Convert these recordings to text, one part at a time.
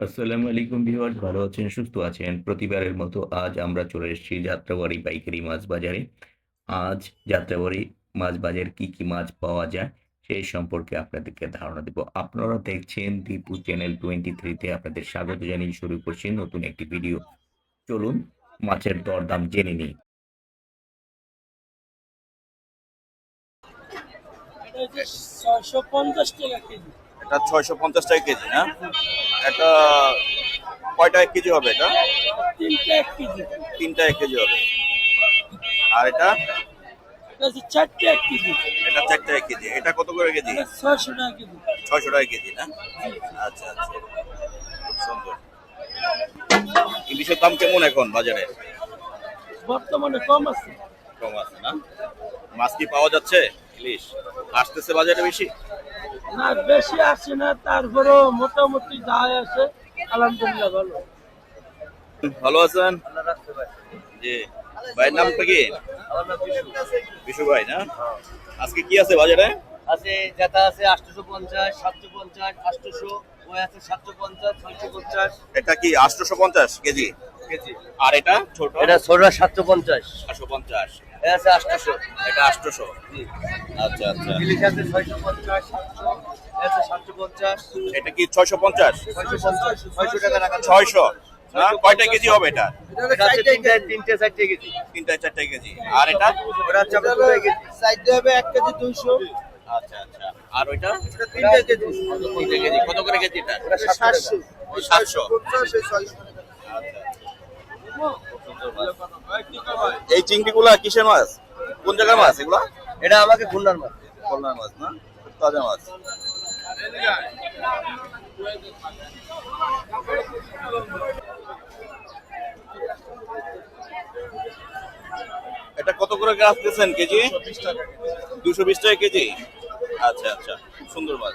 আসসালামু আলাইকুম ভিউয়ার্স, ভালো আছেন, সুস্থ আছেন? প্রতিবারের মতো আজ আমরা চলে এসেছি যাত্রাবাড়ি পাইকারি মাছ বাজারে। আজ যাত্রাবাড়ি মাছ বাজার কি কি মাছ পাওয়া যায় সেই সম্পর্কে আপনাদেরকে ধারণা দেব। আপনারা দেখছেন দীপু চ্যানেল টোয়েন্টি থ্রিতে আপনাদের স্বাগত জানিয়ে শুরু করছি নতুন একটি ভিডিও। চলুন মাছের দরদাম জেনে নিই। ছয়শো পঞ্চাশ টাকা কেজি। এটা ছয়শো পঞ্চাশ টাকা কেজি না? এটা কয়টা এক কেজি হবে এটা? তিনটা এক কেজি। হবে। আর এটা? এটা চারটে এক কেজি। এটা চারটা এক কেজি। এটা কত করে কেজি? ছয়শো টাকা কেজি। ছয়শো টাকা কেজি না? আচ্ছা আচ্ছা। সুন্দর। ইলিশের দাম কেমন এখন বাজারে? বর্তমানে কম আছে। কম আছে না? মাছ কি পাওয়া যাচ্ছে? ইলিশ। আসতেছে বাজারে বেশি? না বেশি আসে না তারপরেও মোটামুটি দায় আছে আলহামদুলিল্লাহ ভালো। ভালো আছেন? জি। ভাইয়ের নামটা কি? বিশু ভাই না? আজকে কি আছে বাজারে? আছে যেটা আছে আটশোশো পঞ্চাশ সাতশো পঞ্চাশ আটশোশো ওই আছে সাতশো পঞ্চাশ ছয়শো পঞ্চাশ। এটা কি আটশোশো পঞ্চাশ কেজি? কেজি। আর এটা ছোট? এটা ছোটটা সাতশো পঞ্চাশ। চারশো পঞ্চাশ। এটা আছে আটশোশো। এটা আটশোশো। আচ্ছা আচ্ছা। ইলিশ আছে ছয়শো পঞ্চাশ সাতশো এটা কি ছয়শো পঞ্চাশ? ছয়শো কয়টা কেজি হবে এটা? এটা তিনটে তিনটে চারটে কেজি। তিনটা চারটা কেজি। আর এটা? ওটা হবে এক কেজি দুইশো। আচ্ছা আচ্ছা। আর ওইটা? তিনটে কেজি। তিনটা কেজি। কত করে কেজি এটা? সাতশো। সাতশো? এই চিংড়িগুলা কিসের মাছ? কোন জায়গার মাছ এগুলা? এটা আমাকে খুলনার মাছ। খুলনার মাছ না? তাজা মাছ। এটা কত করে গাছ দিয়েছেন কেজি? দুশো বিশ টাকা কেজি। আচ্ছা আচ্ছা। খুব সুন্দর মাছ।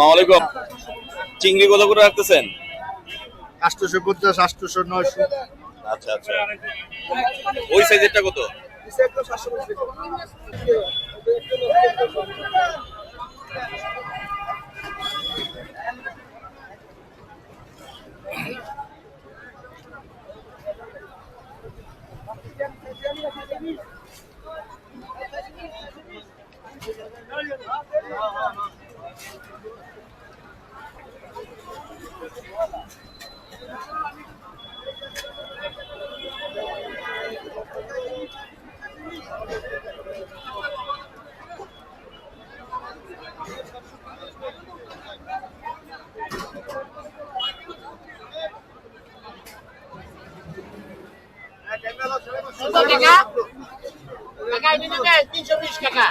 আসসালামু আলাইকুম। চিংড়ি কত করে রাখতেছেন? আটশোশো পঞ্চাশ আটশোশো নয়শো। আচ্ছা আচ্ছা। ওই সাইজেরটা কত? কত টাকা? টাকা এটা নেবে তিনশো বিশ টাকা।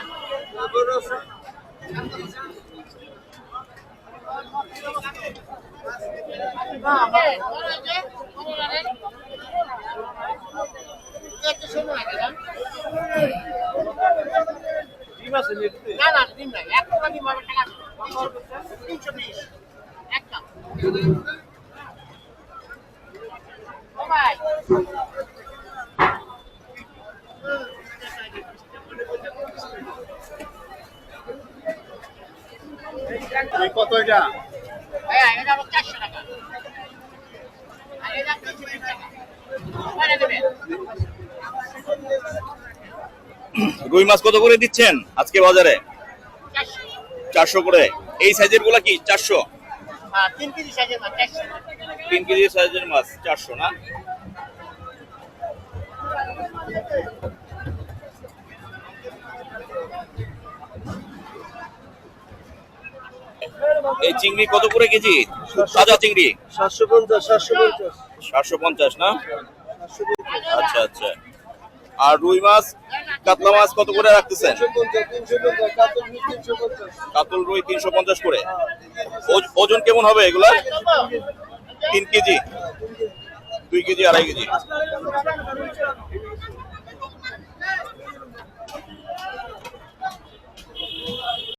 না না ডিম নাই রুই মাছ কত করে দিচ্ছেন আজকে বাজারে? চারশো। করে। এই সাইজেরগুলা কি? চারশো। তিন কেজি সাইজের মাছ চারশো না? এই চিংড়ি কত করে কেজি? তাজা চিংড়ি? সাতশো পঞ্চাশ সাতশো পঞ্চাশ। সাতশো পঞ্চাশ না? আচ্ছা আচ্ছা। আর রুই মাছ কাতলা মাছ কত করে রাখতেছেন? কাতল রুই তিনশো পঞ্চাশ করে। ওজ- ওজন কেমন হবে এগুলা তিন কেজি? দুই কেজি আড়াই কেজি।